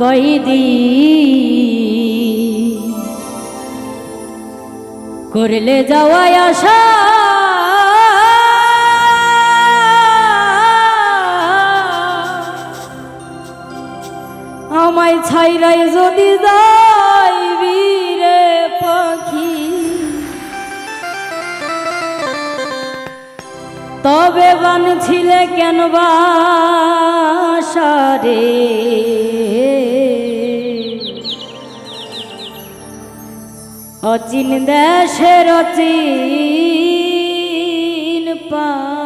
কইদি। করলে যাওয়াই আশা। আমায় ছাইরাই যদি যাইবি রে পাখি। তবে বানছিলে কেন বাসারে? অচিন দেশের অচিন পাখি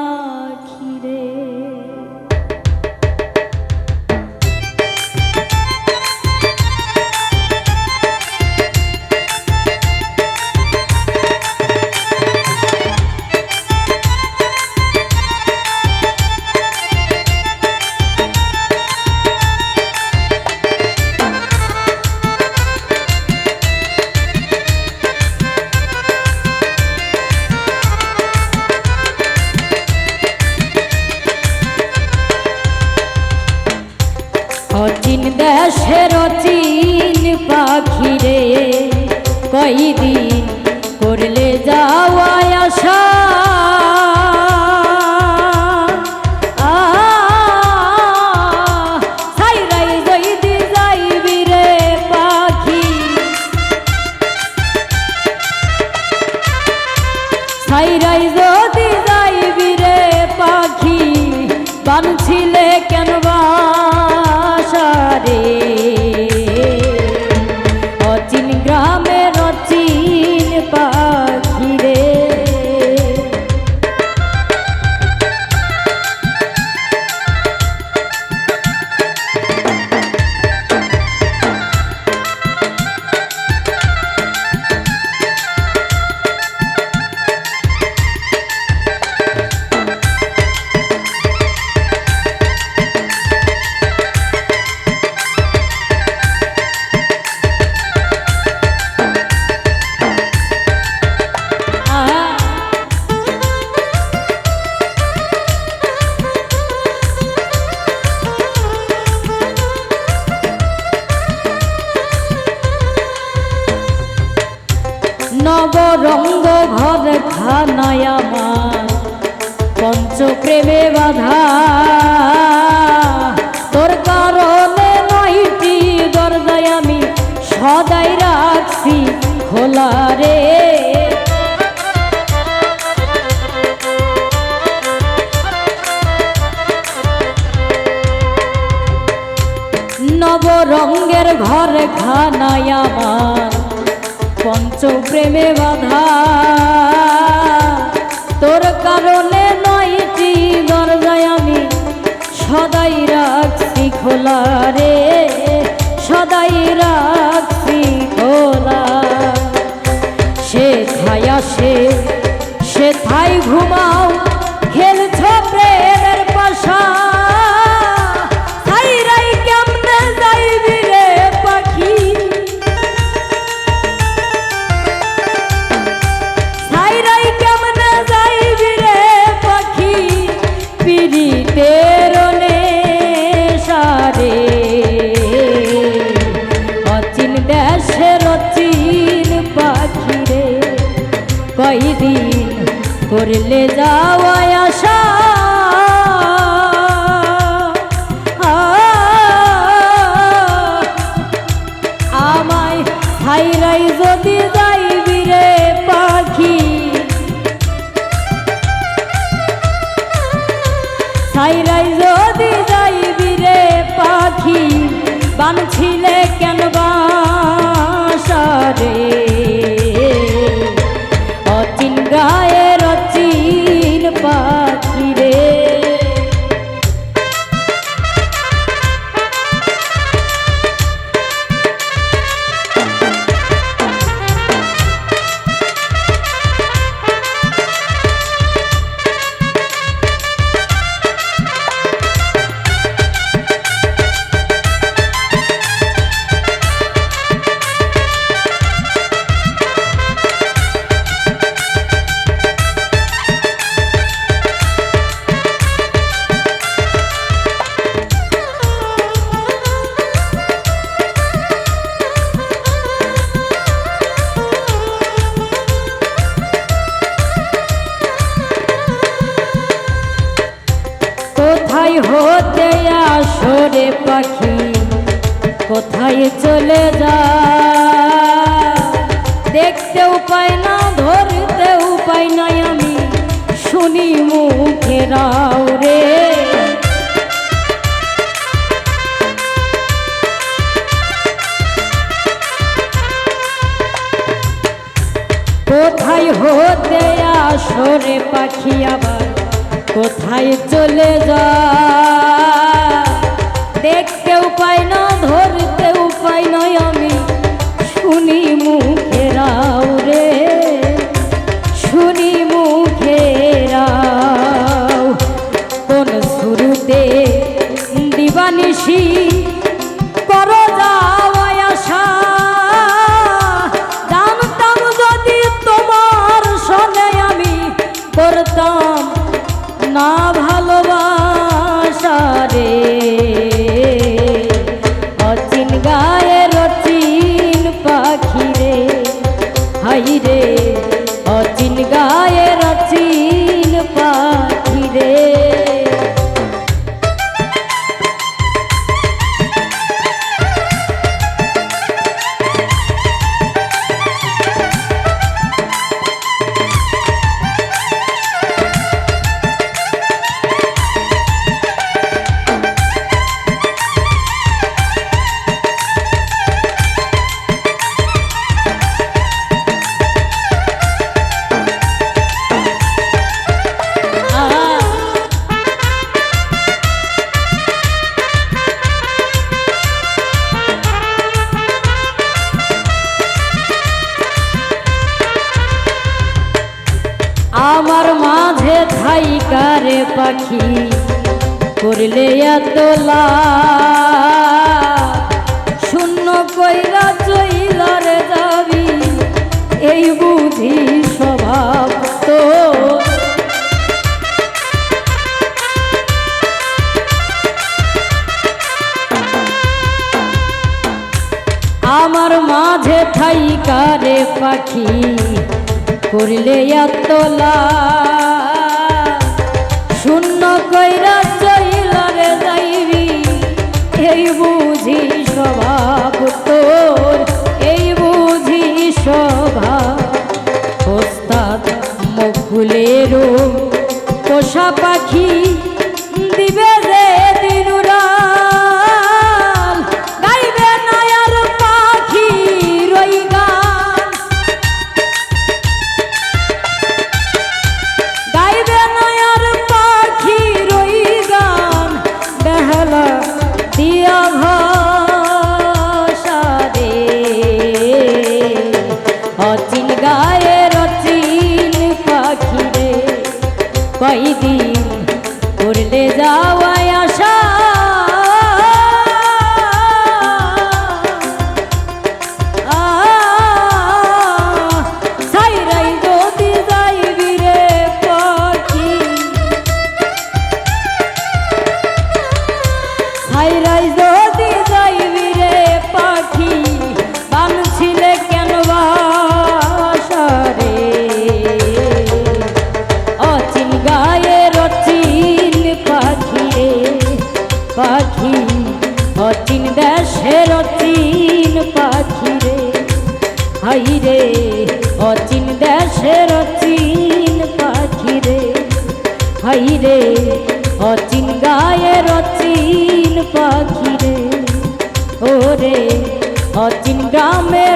অচিন কই রে পঞ্চপ্রেমে বাধা। তোর কারণে নয়টি দরজায় আমি সদাই রাখছি খোলা রে। নবরঙ্গের ঘর খানায় আমার পঞ্চপ্রেমে বাধা। তোর কারণে সদাই রাখছি খোলা রে সদাই রাখছি খোলা। সে ছায়া সে সে ঘুমাও কয়দিন করলে যাওয়া আশা। আমায় হাইরাই যদি পাখি। ছাইরাই মুখে রাও রে। কোথায় হতে আসরে পাখি আবার? কোথায় চলে যা? দেখতে উপায় না ধরতে উপায় নয় আমি। শুনি মুখে আমার মাঝে থাইকারে পাখি, করলে এতলা শূন্য কইরা চইলারে যাবি, এই বুঝি স্বভাব তো। আমার মাঝে থাইকারে পাখি করলে এতলা। শূন্য কইরা চইলারে যাইবি, এই বুঝি স্বভাব তোর, এই বুঝি স্বভাব। ওস্তাদ মকুলেরও পোষা পাখি কয়দিন করলে যাওয়ায় রে অচিন দেশের অচিন পাখি রে হাই রে অচিন গায়ের অচিন পাখি রে ওরে, অচিন গ্রামের